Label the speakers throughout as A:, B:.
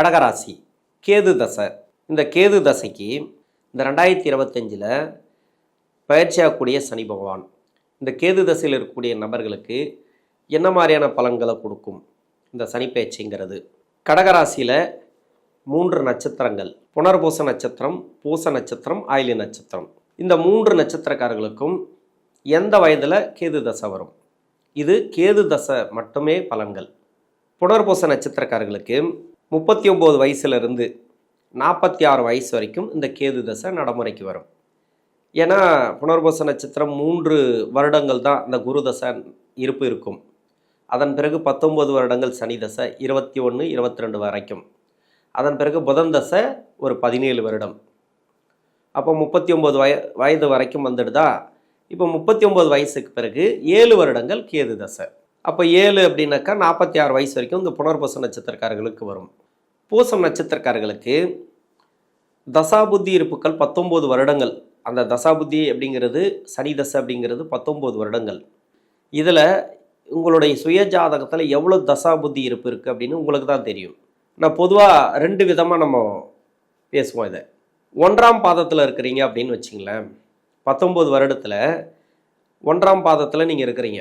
A: கடகராசி கேது தசை இந்த கேது தசைக்கு இந்த ரெண்டாயிரத்தி இருபத்தஞ்சில் பயிற்சியாகக்கூடிய சனி பகவான் இந்த கேது தசையில் இருக்கக்கூடிய நபர்களுக்கு என்ன மாதிரியான பலன்களை கொடுக்கும் இந்த சனி பயிற்சிங்கிறது கடகராசியில் மூன்று நட்சத்திரங்கள் புனர்பூச நட்சத்திரம் பூச நட்சத்திரம் ஆயிலி நட்சத்திரம் இந்த மூன்று நட்சத்திரக்காரர்களுக்கும் எந்த வயதில் கேது தசை வரும் இது கேது தசை மட்டுமே பலன்கள் புனர்பூச நட்சத்திரக்காரர்களுக்கு முப்பத்தி ஒம்பது வயசுலேருந்து நாற்பத்தி ஆறு வயசு வரைக்கும் இந்த கேது தசை நடைமுறைக்கு வரும் ஏன்னா புனர்பச நட்சத்திரம் மூன்று வருடங்கள் தான் இந்த குரு தசை இருப்பு இருக்கும் அதன் பிறகு பத்தொம்பது வருடங்கள் சனி தசை இருபத்தி ஒன்று இருபத்தி ரெண்டு வரைக்கும் அதன் பிறகு புதன் தசை ஒரு பதினேழு வருடம் அப்போ முப்பத்தி ஒம்பது வய வயது வரைக்கும் வந்துடுதா இப்போ முப்பத்தி ஒம்பது வயசுக்கு பிறகு ஏழு வருடங்கள் கேது தசை அப்போ ஏழு அப்படின்னாக்கா நாற்பத்தி ஆறு வயசு வரைக்கும் இந்த புனர்பூச நட்சத்திரக்காரர்களுக்கு வரும் பூசம் நட்சத்திரக்காரர்களுக்கு தசாபுத்தி இருப்புக்கள் பத்தொம்போது வருடங்கள் அந்த தசாபுத்தி அப்படிங்கிறது சனி தசை அப்படிங்கிறது பத்தொம்போது வருடங்கள் இதில் உங்களுடைய சுய ஜாதகத்தில் எவ்வளோ தசாபுத்தி இருப்பு இருக்குது அப்படின்னு உங்களுக்கு தான் தெரியும் நான் பொதுவாக ரெண்டு விதமாக நம்ம பேசுவோம் இதை ஒன்றாம் பாதத்தில் இருக்கிறீங்க அப்படின்னு வச்சிங்களேன் பத்தொம்போது வருடத்தில் ஒன்றாம் பாதத்தில் நீங்கள் இருக்கிறீங்க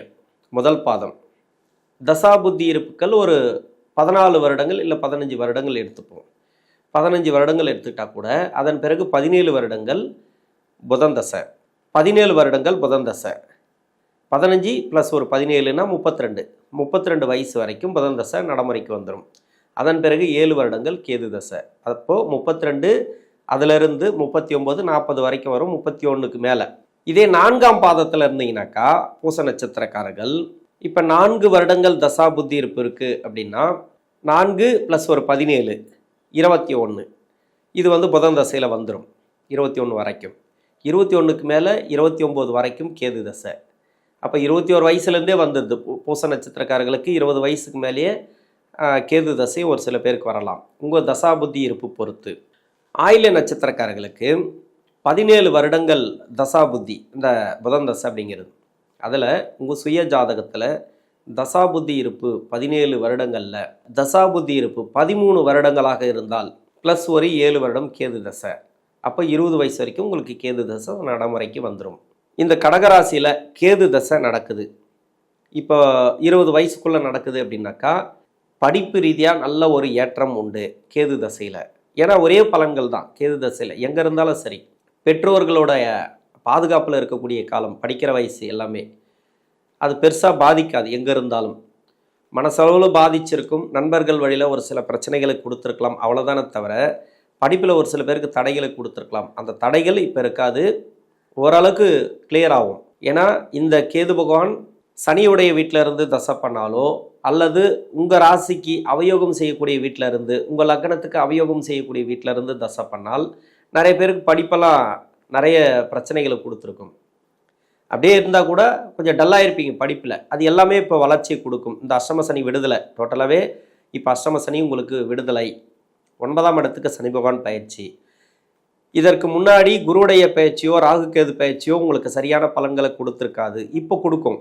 A: முதல் பாதம் தசாபுத்தி இருப்புக்கள் ஒரு பதினாலு வருடங்கள் இல்லை பதினஞ்சு வருடங்கள் எடுத்துப்போம் பதினஞ்சு வருடங்கள் எடுத்துக்கிட்டால் கூட அதன் பிறகு பதினேழு வருடங்கள் புதந்தசை பதினேழு வருடங்கள் புதந்தசை பதினஞ்சு ப்ளஸ் ஒரு பதினேழுனா முப்பத்தி ரெண்டு முப்பத்தி ரெண்டு வயசு வரைக்கும் புதந்தசை நடைமுறைக்கு வந்துடும் அதன் பிறகு ஏழு வருடங்கள் கேது தசை அப்போது முப்பத்தி ரெண்டு அதிலிருந்து முப்பத்தி ஒம்பது நாற்பது வரைக்கும் வரும் முப்பத்தி ஒன்றுக்கு மேலே இதே நான்காம் பாதத்தில் இருந்தீங்கன்னாக்கா பூச நட்சத்திரக்காரர்கள் இப்போ நான்கு வருடங்கள் தசா புத்தி இருப்பு இருக்குது அப்படின்னா நான்கு ப்ளஸ் ஒரு பதினேழு இருபத்தி ஒன்று இது வந்து புதன் தசையில் வந்துடும் இருபத்தி ஒன்று வரைக்கும் இருபத்தி ஒன்றுக்கு மேலே இருபத்தி ஒம்பது வரைக்கும் கேது தசை அப்போ இருபத்தி ஒரு வயசுலேருந்தே வந்தது பூச நட்சத்திரக்காரர்களுக்கு இருபது வயசுக்கு மேலேயே கேது தசை ஒரு சில பேருக்கு வரலாம் உங்கள் தசா புத்தி இருப்பு பொறுத்து ஆயில நட்சத்திரக்காரர்களுக்கு பதினேழு வருடங்கள் தசா புத்தி இந்த புதன் தசை அப்படிங்கிறது அதில் உங்கள் சுய ஜாதகத்தில் தசாபுத்தி இருப்பு பதினேழு வருடங்களில் தசாபுத்தி இருப்பு பதிமூணு வருடங்களாக இருந்தால் ப்ளஸ் ஒரு ஏழு வருடம் கேது தசை அப்போ இருபது வயசு வரைக்கும் உங்களுக்கு கேது தசை நடைமுறைக்கு வந்துடும் இந்த கடகராசியில் கேது தசை நடக்குது இப்போ இருபது வயசுக்குள்ளே நடக்குது அப்படின்னாக்கா படிப்பு ரீதியாக நல்ல ஒரு ஏற்றம் உண்டு கேது தசையில் ஏன்னா ஒரே பலன்கள் தான் கேது தசையில் எங்கே இருந்தாலும் சரி பெற்றோர்களுடைய பாதுகாப்பில் இருக்கக்கூடிய காலம் படிக்கிற வயசு எல்லாமே அது பெருசாக பாதிக்காது எங்கே இருந்தாலும் மனசளவில் பாதிச்சிருக்கும் நண்பர்கள் வழியில் ஒரு சில பிரச்சனைகளை கொடுத்துருக்கலாம் அவ்வளோதானே தவிர படிப்பில் ஒரு சில பேருக்கு தடைகளை கொடுத்துருக்கலாம் அந்த தடைகள் இப்போ இருக்காது ஓரளவுக்கு கிளியர் ஆகும் ஏன்னா இந்த கேது பகவான் சனியுடைய வீட்டில் இருந்து தசை பண்ணாலோ அல்லது உங்கள் ராசிக்கு அவயோகம் செய்யக்கூடிய வீட்டில் இருந்து உங்கள் லக்கணத்துக்கு அவயோகம் செய்யக்கூடிய வீட்டில் இருந்து தசை பண்ணால் நிறைய பேருக்கு படிப்பெல்லாம் நிறைய பிரச்சனைகளை கொடுத்துருக்கும் அப்படியே இருந்தால் கூட கொஞ்சம் டல்லாக இருப்பீங்க படிப்பில் அது எல்லாமே இப்போ வளர்ச்சியை கொடுக்கும் இந்த அஷ்டம சனி விடுதலை டோட்டலாகவே இப்போ அஷ்டம சனி உங்களுக்கு விடுதலை ஒன்பதாம் இடத்துக்கு சனி பகவான் பயிற்சி இதற்கு முன்னாடி குருடைய பயிற்சியோ ராகுகேது பயிற்சியோ உங்களுக்கு சரியான பலன்களை கொடுத்துருக்காது இப்போ கொடுக்கும்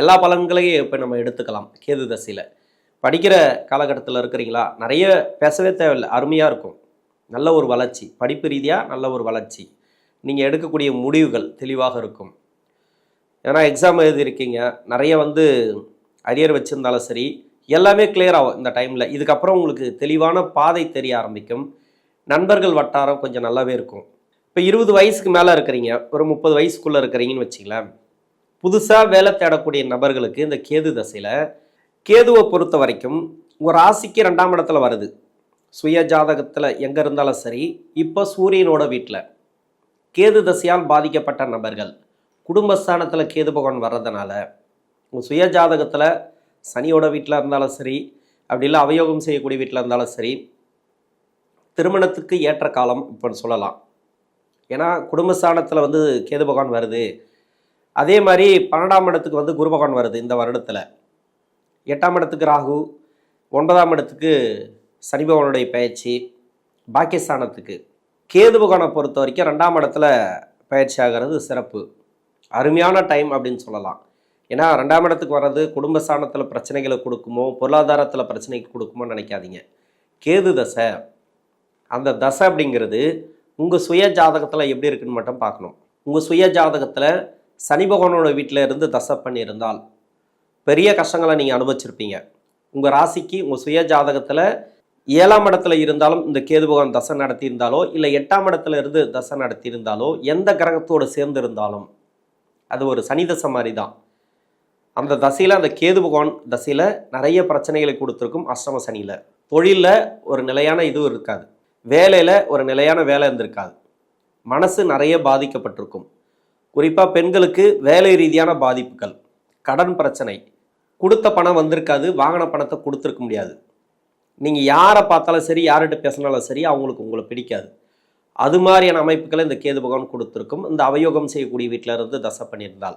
A: எல்லா பலன்களையும் இப்போ நம்ம எடுத்துக்கலாம் கேது தசையில் படிக்கிற காலகட்டத்தில் இருக்கிறீங்களா நிறைய பேசவே தேவையில்லை அருமையாக இருக்கும் நல்ல ஒரு வளர்ச்சி படிப்பு ரீதியாக நல்ல ஒரு வளர்ச்சி நீங்கள் எடுக்கக்கூடிய முடிவுகள் தெளிவாக இருக்கும் ஏன்னா எக்ஸாம் எழுதியிருக்கீங்க நிறைய வந்து அரியர் வச்சுருந்தாலும் சரி எல்லாமே கிளியர் ஆகும் இந்த டைமில் இதுக்கப்புறம் உங்களுக்கு தெளிவான பாதை தெரிய ஆரம்பிக்கும் நண்பர்கள் வட்டாரம் கொஞ்சம் நல்லாவே இருக்கும் இப்போ இருபது வயசுக்கு மேலே இருக்கிறீங்க ஒரு முப்பது வயசுக்குள்ளே இருக்கிறீங்கன்னு வச்சிங்களேன் புதுசாக வேலை தேடக்கூடிய நபர்களுக்கு இந்த கேது தசையில் கேதுவை பொறுத்த வரைக்கும் ஒரு ராசிக்கு ரெண்டாம் இடத்துல வருது சுய ஜாதகத்தில் எங்கே இருந்தாலும் சரி இப்போ சூரியனோட வீட்டில் கேது தசையால் பாதிக்கப்பட்ட நபர்கள் குடும்பஸ்தானத்தில் கேது பகவான் வர்றதுனால உங்கள் சுய ஜாதகத்தில் சனியோட வீட்டில் இருந்தாலும் சரி அப்படி இல்லை அவயோகம் செய்யக்கூடிய வீட்டில் இருந்தாலும் சரி திருமணத்துக்கு ஏற்ற காலம் இப்போ சொல்லலாம் ஏன்னா குடும்பஸ்தானத்தில் வந்து கேது பகவான் வருது அதே மாதிரி பன்னெண்டாம் இடத்துக்கு வந்து குரு பகவான் வருது இந்த வருடத்தில் எட்டாம் இடத்துக்கு ராகு ஒன்பதாம் இடத்துக்கு சனிபவனுடைய பயிற்சி பாக்கியஸ்தானத்துக்கு கேது பகவானை பொறுத்த வரைக்கும் ரெண்டாம் இடத்துல பயிற்சி ஆகிறது சிறப்பு அருமையான டைம் அப்படின்னு சொல்லலாம் ஏன்னா ரெண்டாம் இடத்துக்கு வர்றது குடும்ப ஸ்தானத்தில் பிரச்சனைகளை கொடுக்குமோ பொருளாதாரத்தில் பிரச்சனைக்கு கொடுக்குமோ நினைக்காதீங்க கேது தசை அந்த தசை அப்படிங்கிறது உங்கள் சுய ஜாதகத்தில் எப்படி இருக்குன்னு மட்டும் பார்க்கணும் உங்கள் சுய ஜாதகத்தில் சனி பகவானோட வீட்டில் இருந்து தசை பண்ணியிருந்தால் பெரிய கஷ்டங்களை நீங்கள் அனுபவிச்சிருப்பீங்க உங்கள் ராசிக்கு உங்கள் சுய ஜாதகத்தில் ஏழாம் இடத்துல இருந்தாலும் இந்த கேது பகவான் தசை நடத்தியிருந்தாலோ இல்லை எட்டாம் இடத்துல இருந்து தசை நடத்தியிருந்தாலோ எந்த கிரகத்தோடு சேர்ந்து இருந்தாலும் அது ஒரு சனி தசை மாதிரி தான் அந்த தசையில் அந்த கேது பகவான் தசையில் நிறைய பிரச்சனைகளை கொடுத்துருக்கும் அஷ்டம சனியில் தொழிலில் ஒரு நிலையான இது இருக்காது வேலையில் ஒரு நிலையான வேலை இருந்திருக்காது மனசு நிறைய பாதிக்கப்பட்டிருக்கும் குறிப்பாக பெண்களுக்கு வேலை ரீதியான பாதிப்புகள் கடன் பிரச்சனை கொடுத்த பணம் வந்திருக்காது வாங்கின பணத்தை கொடுத்துருக்க முடியாது நீங்கள் யாரை பார்த்தாலும் சரி யார்கிட்ட பேசினாலும் சரி அவங்களுக்கு உங்களை பிடிக்காது அது மாதிரியான அமைப்புகளை இந்த கேது பகவான் கொடுத்துருக்கும் இந்த அவயோகம் செய்யக்கூடிய வீட்டில் இருந்து தசை பண்ணியிருந்தால்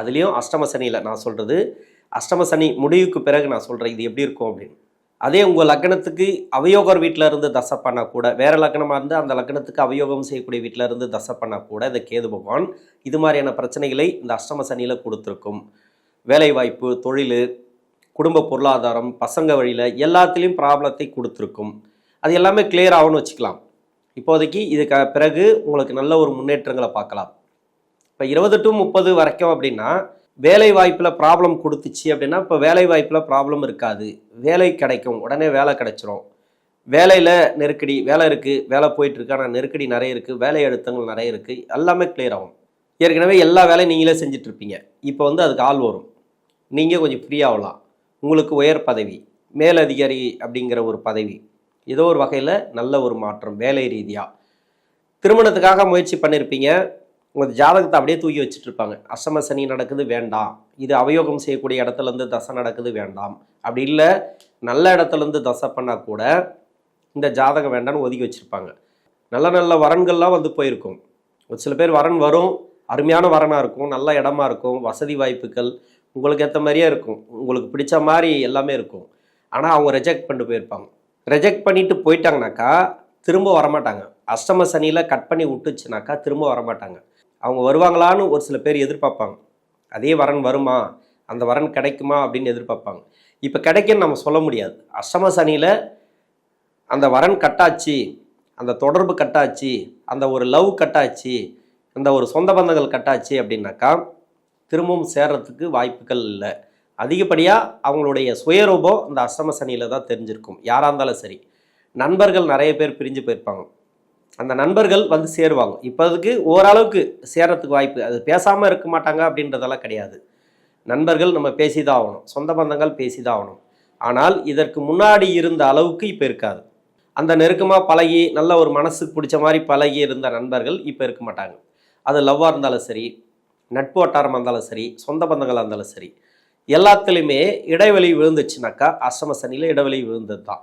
A: அதுலேயும் அஷ்டம சனியில் நான் சொல்கிறது அஷ்டம சனி முடிவுக்கு பிறகு நான் சொல்கிறேன் இது எப்படி இருக்கும் அப்படின்னு அதே உங்கள் லக்கணத்துக்கு அவயோகர் வீட்டில் இருந்து தசை பண்ணக்கூட வேறு லக்கணமாக இருந்து அந்த லக்கணத்துக்கு அவயோகம் செய்யக்கூடிய வீட்டில் இருந்து தசை பண்ணக்கூட இந்த கேது பகவான் இது மாதிரியான பிரச்சனைகளை இந்த அஷ்டம சனியில் கொடுத்துருக்கும் வேலைவாய்ப்பு தொழில் குடும்ப பொருளாதாரம் பசங்க வழியில் எல்லாத்துலேயும் ப்ராப்ளத்தை கொடுத்துருக்கும் அது எல்லாமே கிளியர் ஆகும்னு வச்சுக்கலாம் இப்போதைக்கு இதுக்க பிறகு உங்களுக்கு நல்ல ஒரு முன்னேற்றங்களை பார்க்கலாம் இப்போ இருபது டு முப்பது வரைக்கும் அப்படின்னா வேலை வாய்ப்பில் ப்ராப்ளம் கொடுத்துச்சு அப்படின்னா இப்போ வேலை வாய்ப்பில் ப்ராப்ளம் இருக்காது வேலை கிடைக்கும் உடனே வேலை கிடைச்சிரும் வேலையில் நெருக்கடி வேலை இருக்குது வேலை போயிட்டுருக்கு ஆனால் நெருக்கடி நிறைய இருக்குது வேலை அழுத்தங்கள் நிறைய இருக்குது எல்லாமே கிளியர் ஆகும் ஏற்கனவே எல்லா வேலையும் நீங்களே செஞ்சிட்ருப்பீங்க இப்போ வந்து அதுக்கு ஆள் வரும் நீங்கள் கொஞ்சம் ஃப்ரீ ஆகலாம் உங்களுக்கு உயர் பதவி மேலதிகாரி அப்படிங்கிற ஒரு பதவி ஏதோ ஒரு வகையில் நல்ல ஒரு மாற்றம் வேலை ரீதியாக திருமணத்துக்காக முயற்சி பண்ணியிருப்பீங்க உங்கள் ஜாதகத்தை அப்படியே தூக்கி வச்சுட்டு இருப்பாங்க அஷ்டம சனி நடக்குது வேண்டாம் இது அவயோகம் செய்யக்கூடிய இடத்துலேருந்து தசை நடக்குது வேண்டாம் அப்படி இல்லை நல்ல இடத்துலேருந்து தசை பண்ணால் கூட இந்த ஜாதகம் வேண்டாம்னு ஒதுக்கி வச்சுருப்பாங்க நல்ல நல்ல வரன்கள்லாம் வந்து போயிருக்கும் ஒரு சில பேர் வரன் வரும் அருமையான வரனாக இருக்கும் நல்ல இடமா இருக்கும் வசதி வாய்ப்புகள் உங்களுக்கு ஏற்ற மாதிரியே இருக்கும் உங்களுக்கு பிடிச்ச மாதிரி எல்லாமே இருக்கும் ஆனால் அவங்க ரெஜெக்ட் பண்ணிட்டு போயிருப்பாங்க ரெஜெக்ட் பண்ணிட்டு போயிட்டாங்கனாக்கா திரும்ப வரமாட்டாங்க அஷ்டம சனியில் கட் பண்ணி விட்டுச்சுனாக்கா திரும்ப வரமாட்டாங்க அவங்க வருவாங்களான்னு ஒரு சில பேர் எதிர்பார்ப்பாங்க அதே வரன் வருமா அந்த வரன் கிடைக்குமா அப்படின்னு எதிர்பார்ப்பாங்க இப்போ கிடைக்குன்னு நம்ம சொல்ல முடியாது அஷ்டம சனியில் அந்த வரன் கட்டாச்சு அந்த தொடர்பு கட்டாச்சு அந்த ஒரு லவ் கட்டாச்சு அந்த ஒரு சொந்த பந்தங்கள் கட்டாச்சு அப்படின்னாக்கா திரும்பவும் சேர்றதுக்கு வாய்ப்புகள் இல்லை அதிகப்படியாக அவங்களுடைய சுயரூபம் இந்த அஷ்டம சனியில் தான் தெரிஞ்சிருக்கும் யாராக இருந்தாலும் சரி நண்பர்கள் நிறைய பேர் பிரிஞ்சு போயிருப்பாங்க அந்த நண்பர்கள் வந்து சேருவாங்க இப்போதுக்கு ஓரளவுக்கு சேரத்துக்கு வாய்ப்பு அது பேசாமல் இருக்க மாட்டாங்க அப்படின்றதெல்லாம் கிடையாது நண்பர்கள் நம்ம பேசி தான் ஆகணும் சொந்த பந்தங்கள் பேசி தான் ஆகணும் ஆனால் இதற்கு முன்னாடி இருந்த அளவுக்கு இப்போ இருக்காது அந்த நெருக்கமாக பழகி நல்ல ஒரு மனசுக்கு பிடிச்ச மாதிரி பழகி இருந்த நண்பர்கள் இப்போ இருக்க மாட்டாங்க அது லவ்வாக இருந்தாலும் சரி நட்பு வட்டாரமாக இருந்தாலும் சரி சொந்த பந்தங்களாக இருந்தாலும் சரி எல்லாத்துலேயுமே இடைவெளி விழுந்துச்சுனாக்கா அஷ்டம சனியில் இடைவெளி விழுந்தது தான்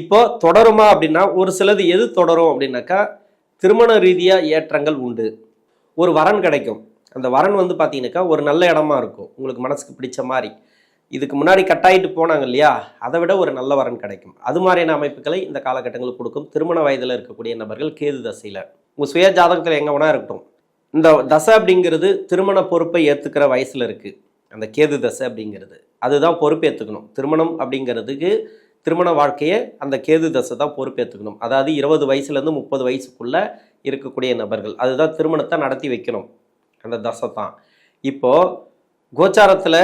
A: இப்போது தொடருமா அப்படின்னா ஒரு சிலது எது தொடரும் அப்படின்னாக்கா திருமண ரீதியாக ஏற்றங்கள் உண்டு ஒரு வரன் கிடைக்கும் அந்த வரன் வந்து பார்த்தீங்கன்னாக்கா ஒரு நல்ல இடமா இருக்கும் உங்களுக்கு மனசுக்கு பிடிச்ச மாதிரி இதுக்கு முன்னாடி கட்டாயிட்டு போனாங்க இல்லையா அதை விட ஒரு நல்ல வரன் கிடைக்கும் அது மாதிரியான அமைப்புகளை இந்த காலகட்டங்களுக்கு கொடுக்கும் திருமண வயதில் இருக்கக்கூடிய நபர்கள் கேது தசையில் உங்கள் சுய ஜாதகத்தில் எங்கே வேணா இருக்கட்டும் இந்த தசை அப்படிங்கிறது திருமண பொறுப்பை ஏற்றுக்கிற வயசில் இருக்குது அந்த கேது தசை அப்படிங்கிறது அதுதான் பொறுப்பேற்றுக்கணும் திருமணம் அப்படிங்கிறதுக்கு திருமண வாழ்க்கையை அந்த கேது தசை தான் பொறுப்பேற்றுக்கணும் அதாவது இருபது வயசுலேருந்து முப்பது வயசுக்குள்ளே இருக்கக்கூடிய நபர்கள் அதுதான் திருமணத்தை நடத்தி வைக்கணும் அந்த தசை தான் இப்போது கோச்சாரத்தில்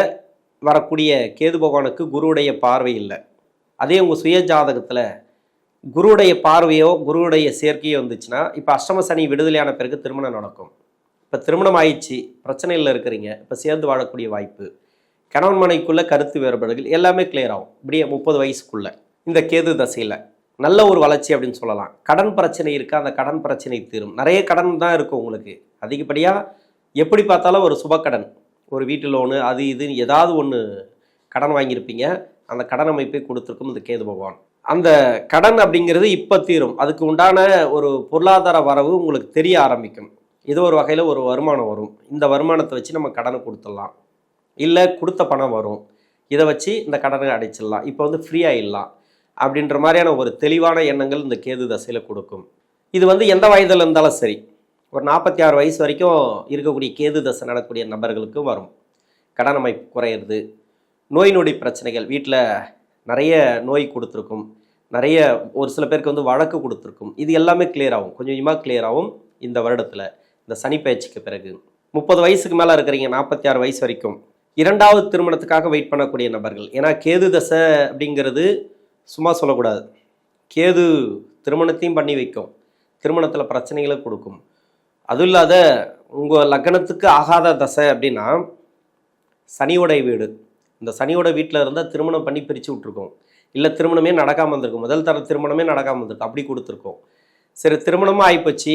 A: வரக்கூடிய கேது பகவானுக்கு குருவுடைய பார்வை இல்லை அதே உங்கள் சுய ஜாதகத்தில் குருவுடைய பார்வையோ குருவுடைய சேர்க்கையோ வந்துச்சுன்னா இப்போ அஷ்டம சனி விடுதலையான பிறகு திருமணம் நடக்கும் இப்போ திருமணம் ஆயிடுச்சு பிரச்சனையில் இருக்கிறீங்க இப்போ சேர்ந்து வாழக்கூடிய வாய்ப்பு கணவன் மனைக்குள்ளே கருத்து வேறுபாடுகள் எல்லாமே கிளியர் ஆகும் இப்படியே முப்பது வயசுக்குள்ளே இந்த கேது தசையில் நல்ல ஒரு வளர்ச்சி அப்படின்னு சொல்லலாம் கடன் பிரச்சனை இருக்குது அந்த கடன் பிரச்சனை தீரும் நிறைய கடன் தான் இருக்கும் உங்களுக்கு அதிகப்படியாக எப்படி பார்த்தாலும் ஒரு சுபக்கடன் ஒரு வீட்டு லோனு அது இதுன்னு ஏதாவது ஒன்று கடன் வாங்கியிருப்பீங்க அந்த கடன் அமைப்பை கொடுத்துருக்கும் இந்த கேது பகவான் அந்த கடன் அப்படிங்கிறது இப்போ தீரும் அதுக்கு உண்டான ஒரு பொருளாதார வரவு உங்களுக்கு தெரிய ஆரம்பிக்கும் இது ஒரு வகையில் ஒரு வருமானம் வரும் இந்த வருமானத்தை வச்சு நம்ம கடனை கொடுத்துடலாம் இல்லை கொடுத்த பணம் வரும் இதை வச்சு இந்த கடனை அடைச்சிடலாம் இப்போ வந்து ஃப்ரீயாகிடலாம் அப்படின்ற மாதிரியான ஒரு தெளிவான எண்ணங்கள் இந்த கேது தசையில் கொடுக்கும் இது வந்து எந்த வயதில் இருந்தாலும் சரி ஒரு நாற்பத்தி ஆறு வயசு வரைக்கும் இருக்கக்கூடிய கேது தசை நடக்கக்கூடிய நபர்களுக்கும் வரும் கடன் அமைப்பு குறையிறது நோய் நொடி பிரச்சனைகள் வீட்டில் நிறைய நோய் கொடுத்துருக்கும் நிறைய ஒரு சில பேருக்கு வந்து வழக்கு கொடுத்துருக்கும் இது எல்லாமே கிளியர் ஆகும் கொஞ்சம் கொஞ்சமாக கிளியர் ஆகும் இந்த வருடத்தில் இந்த சனி பயிற்சிக்கு பிறகு முப்பது வயசுக்கு மேலே இருக்கிறீங்க நாற்பத்தி ஆறு வயசு வரைக்கும் இரண்டாவது திருமணத்துக்காக வெயிட் பண்ணக்கூடிய நபர்கள் ஏன்னா கேது தசை அப்படிங்கிறது சும்மா சொல்லக்கூடாது கேது திருமணத்தையும் பண்ணி வைக்கும் திருமணத்தில் பிரச்சனைகளை கொடுக்கும் அதுவும் இல்லாத உங்கள் லக்னத்துக்கு ஆகாத தசை அப்படின்னா சனியோடைய வீடு இந்த சனியோட வீட்டில் இருந்தால் திருமணம் பண்ணி பிரித்து விட்ருக்கோம் இல்லை திருமணமே நடக்காமல் வந்திருக்கும் முதல் தர திருமணமே நடக்காமல் வந்திருக்கும் அப்படி கொடுத்துருக்கோம் சரி திருமணமாக ஆகிப்போச்சு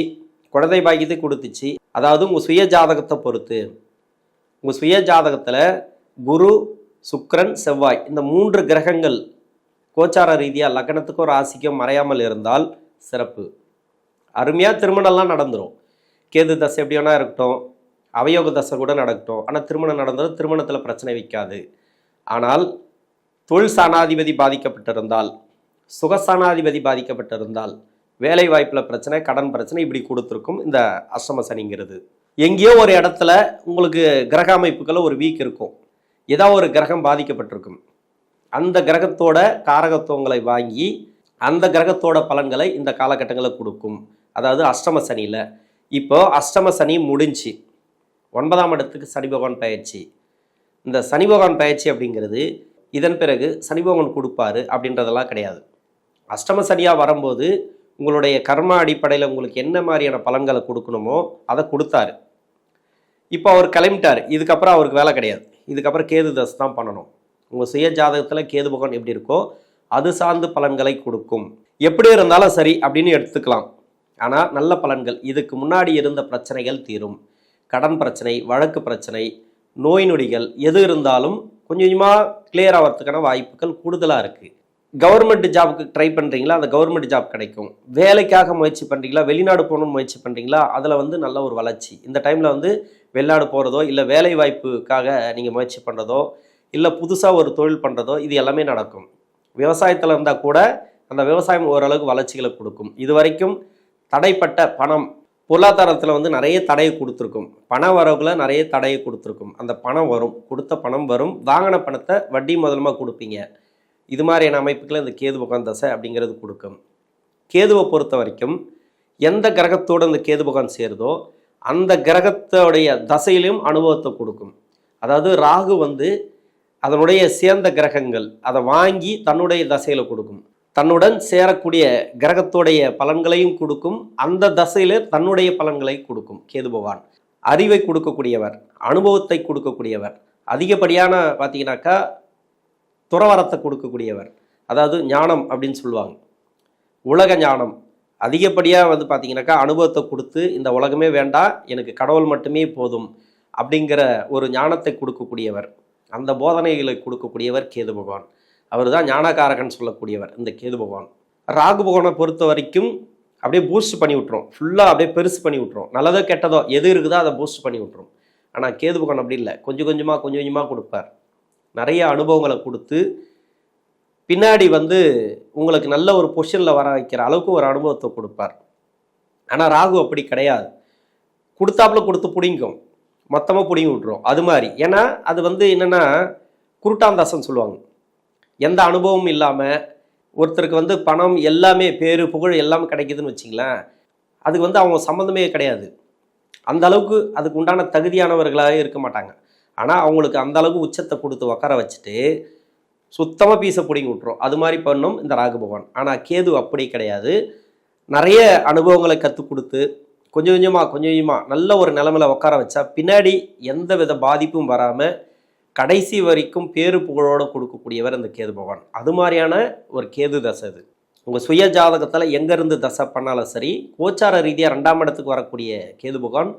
A: குழந்தை பாக்கியத்தை கொடுத்துச்சு அதாவது உங்கள் சுய ஜாதகத்தை பொறுத்து உங்கள் சுய ஜாதகத்தில் குரு சுக்ரன் செவ்வாய் இந்த மூன்று கிரகங்கள் கோச்சார ரீதியாக லக்னத்துக்கோ ராசிக்கும் மறையாமல் இருந்தால் சிறப்பு அருமையாக திருமணம்லாம் நடந்துடும் கேது தசை எப்படி வேணா இருக்கட்டும் அவயோக தசை கூட நடக்கட்டும் ஆனால் திருமணம் நடந்தது திருமணத்தில் பிரச்சனை வைக்காது ஆனால் தொழில் சாணாதிபதி பாதிக்கப்பட்டிருந்தால் சுகசானாதிபதி பாதிக்கப்பட்டிருந்தால் வேலை வாய்ப்பில் பிரச்சனை கடன் பிரச்சனை இப்படி கொடுத்துருக்கும் இந்த அஷ்டம சனிங்கிறது எங்கேயோ ஒரு இடத்துல உங்களுக்கு கிரக அமைப்புகளில் ஒரு வீக் இருக்கும் ஏதாவது ஒரு கிரகம் பாதிக்கப்பட்டிருக்கும் அந்த கிரகத்தோட காரகத்துவங்களை வாங்கி அந்த கிரகத்தோட பலன்களை இந்த காலகட்டங்களில் கொடுக்கும் அதாவது அஷ்டம சனியில் இப்போது அஷ்டம சனி முடிஞ்சு ஒன்பதாம் இடத்துக்கு சனி பகவான் பயிற்சி இந்த சனி பகவான் பயிற்சி அப்படிங்கிறது இதன் பிறகு சனி பகவான் கொடுப்பாரு அப்படின்றதெல்லாம் கிடையாது அஷ்டம சனியாக வரும்போது உங்களுடைய கர்மா அடிப்படையில் உங்களுக்கு என்ன மாதிரியான பலன்களை கொடுக்கணுமோ அதை கொடுத்தாரு இப்போ அவர் கிளம்பிட்டார் இதுக்கப்புறம் அவருக்கு வேலை கிடையாது இதுக்கப்புறம் கேது தசை தான் பண்ணணும் உங்கள் சுய ஜாதகத்தில் கேது பகவான் எப்படி இருக்கோ அது சார்ந்து பலன்களை கொடுக்கும் எப்படி இருந்தாலும் சரி அப்படின்னு எடுத்துக்கலாம் ஆனால் நல்ல பலன்கள் இதுக்கு முன்னாடி இருந்த பிரச்சனைகள் தீரும் கடன் பிரச்சனை வழக்கு பிரச்சனை நோய் நொடிகள் எது இருந்தாலும் கொஞ்சமாக கிளியர் ஆகிறதுக்கான வாய்ப்புகள் கூடுதலாக இருக்குது கவர்மெண்ட் ஜாபுக்கு ட்ரை பண்ணுறீங்களா அந்த கவர்மெண்ட் ஜாப் கிடைக்கும் வேலைக்காக முயற்சி பண்ணுறீங்களா வெளிநாடு போகணும்னு முயற்சி பண்ணுறீங்களா அதில் வந்து நல்ல ஒரு வளர்ச்சி இந்த டைமில் வந்து வெளிநாடு போகிறதோ இல்லை வேலை வாய்ப்புக்காக நீங்கள் முயற்சி பண்ணுறதோ இல்லை புதுசாக ஒரு தொழில் பண்ணுறதோ இது எல்லாமே நடக்கும் விவசாயத்தில் இருந்தால் கூட அந்த விவசாயம் ஓரளவுக்கு வளர்ச்சிகளை கொடுக்கும் இது வரைக்கும் தடைப்பட்ட பணம் பொருளாதாரத்தில் வந்து நிறைய தடையை கொடுத்துருக்கும் பண வரவுகளை நிறைய தடையை கொடுத்துருக்கும் அந்த பணம் வரும் கொடுத்த பணம் வரும் வாங்கின பணத்தை வட்டி முதலமாக கொடுப்பீங்க இது மாதிரியான அமைப்புகளை இந்த கேதுபகான் தசை அப்படிங்கிறது கொடுக்கும் கேதுவை பொறுத்த வரைக்கும் எந்த கிரகத்தோடு அந்த கேதுபகான் சேருதோ அந்த கிரகத்தோடைய தசையிலையும் அனுபவத்தை கொடுக்கும் அதாவது ராகு வந்து அதனுடைய சேர்ந்த கிரகங்கள் அதை வாங்கி தன்னுடைய தசையில் கொடுக்கும் தன்னுடன் சேரக்கூடிய கிரகத்துடைய பலன்களையும் கொடுக்கும் அந்த தசையில் தன்னுடைய பலன்களை கொடுக்கும் கேது பகவான் அறிவை கொடுக்கக்கூடியவர் அனுபவத்தை கொடுக்கக்கூடியவர் அதிகப்படியான பார்த்தீங்கன்னாக்கா துறவரத்தை கொடுக்கக்கூடியவர் அதாவது ஞானம் அப்படின்னு சொல்லுவாங்க உலக ஞானம் அதிகப்படியாக வந்து பார்த்தீங்கன்னாக்கா அனுபவத்தை கொடுத்து இந்த உலகமே வேண்டாம் எனக்கு கடவுள் மட்டுமே போதும் அப்படிங்கிற ஒரு ஞானத்தை கொடுக்கக்கூடியவர் அந்த போதனைகளை கொடுக்கக்கூடியவர் கேது பகவான் அவர் தான் ஞானகாரகன் சொல்லக்கூடியவர் இந்த கேது பகவான் ராகு பகவானை பொறுத்த வரைக்கும் அப்படியே பூஸ்ட் பண்ணி விட்டுரும் ஃபுல்லாக அப்படியே பெருசு பண்ணி விட்டுரும் நல்லதோ கெட்டதோ எது இருக்குதோ அதை பூஸ்ட் பண்ணி விட்டுரும் ஆனால் கேது பகவான் அப்படி இல்லை கொஞ்சம் கொஞ்சமாக கொஞ்சம் கொஞ்சமாக கொடுப்பார் நிறைய அனுபவங்களை கொடுத்து பின்னாடி வந்து உங்களுக்கு நல்ல ஒரு பொஷனில் வர வைக்கிற அளவுக்கு ஒரு அனுபவத்தை கொடுப்பார் ஆனால் ராகு அப்படி கிடையாது கொடுத்தாப்புல கொடுத்து பிடிங்கும் மொத்தமாக பிடிங்கி விட்ருவோம் அது மாதிரி ஏன்னா அது வந்து என்னென்னா குருட்டாந்தாசன் சொல்லுவாங்க எந்த அனுபவமும் இல்லாமல் ஒருத்தருக்கு வந்து பணம் எல்லாமே பேர் புகழ் எல்லாமே கிடைக்குதுன்னு வச்சிங்களேன் அதுக்கு வந்து அவங்க சம்மந்தமே கிடையாது அந்த அளவுக்கு அதுக்கு உண்டான தகுதியானவர்களாக இருக்க மாட்டாங்க ஆனால் அவங்களுக்கு அந்த அளவுக்கு உச்சத்தை கொடுத்து உக்கார வச்சுட்டு சுத்தமாக பீஸை பிடிங்கி விட்டுரும் அது மாதிரி பண்ணும் இந்த ராகு பகவான் ஆனால் கேது அப்படி கிடையாது நிறைய அனுபவங்களை கற்றுக் கொடுத்து கொஞ்சம் கொஞ்சமாக கொஞ்சம் கொஞ்சமாக நல்ல ஒரு நிலமையில உட்கார வச்சா பின்னாடி எந்த வித பாதிப்பும் வராமல் கடைசி வரைக்கும் பேரு புகழோடு கொடுக்கக்கூடியவர் அந்த கேது பகவான் அது மாதிரியான ஒரு கேது தசை இது உங்கள் சுய ஜாதகத்தில் எங்கேருந்து தசை பண்ணாலும் சரி கோச்சார ரீதியாக ரெண்டாம் இடத்துக்கு வரக்கூடிய கேது பகவான்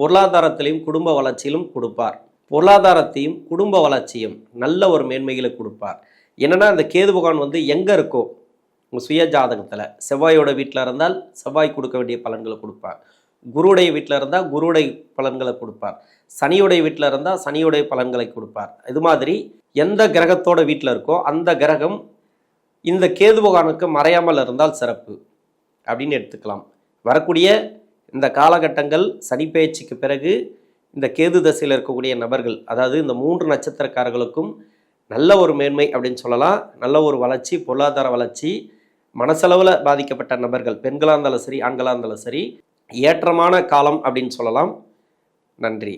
A: பொருளாதாரத்திலையும் குடும்ப வளர்ச்சியிலும் கொடுப்பார் பொருளாதாரத்தையும் குடும்ப வளர்ச்சியும் நல்ல ஒரு மேன்மைகளை கொடுப்பார் என்னென்னா அந்த கேது பகவான் வந்து எங்கே இருக்கோ உங்கள் சுய ஜாதகத்தில் செவ்வாயோட வீட்டில் இருந்தால் செவ்வாய் கொடுக்க வேண்டிய பலன்களை கொடுப்பார் குருவுடைய வீட்டில் இருந்தால் குருடைய பலன்களை கொடுப்பார் சனியுடைய வீட்டில் இருந்தால் சனியுடைய பலன்களை கொடுப்பார் இது மாதிரி எந்த கிரகத்தோட வீட்டில் இருக்கோ அந்த கிரகம் இந்த கேது பகவானுக்கு மறையாமல் இருந்தால் சிறப்பு அப்படின்னு எடுத்துக்கலாம் வரக்கூடிய இந்த காலகட்டங்கள் சனி பயிற்சிக்கு பிறகு இந்த கேது தசையில் இருக்கக்கூடிய நபர்கள் அதாவது இந்த மூன்று நட்சத்திரக்காரர்களுக்கும் நல்ல ஒரு மேன்மை அப்படின்னு சொல்லலாம் நல்ல ஒரு வளர்ச்சி பொருளாதார வளர்ச்சி மனசளவில் பாதிக்கப்பட்ட நபர்கள் பெண்களாக இருந்தாலும் சரி ஆண்களாக இருந்தாலும் சரி ஏற்றமான காலம் அப்படின்னு சொல்லலாம் நன்றி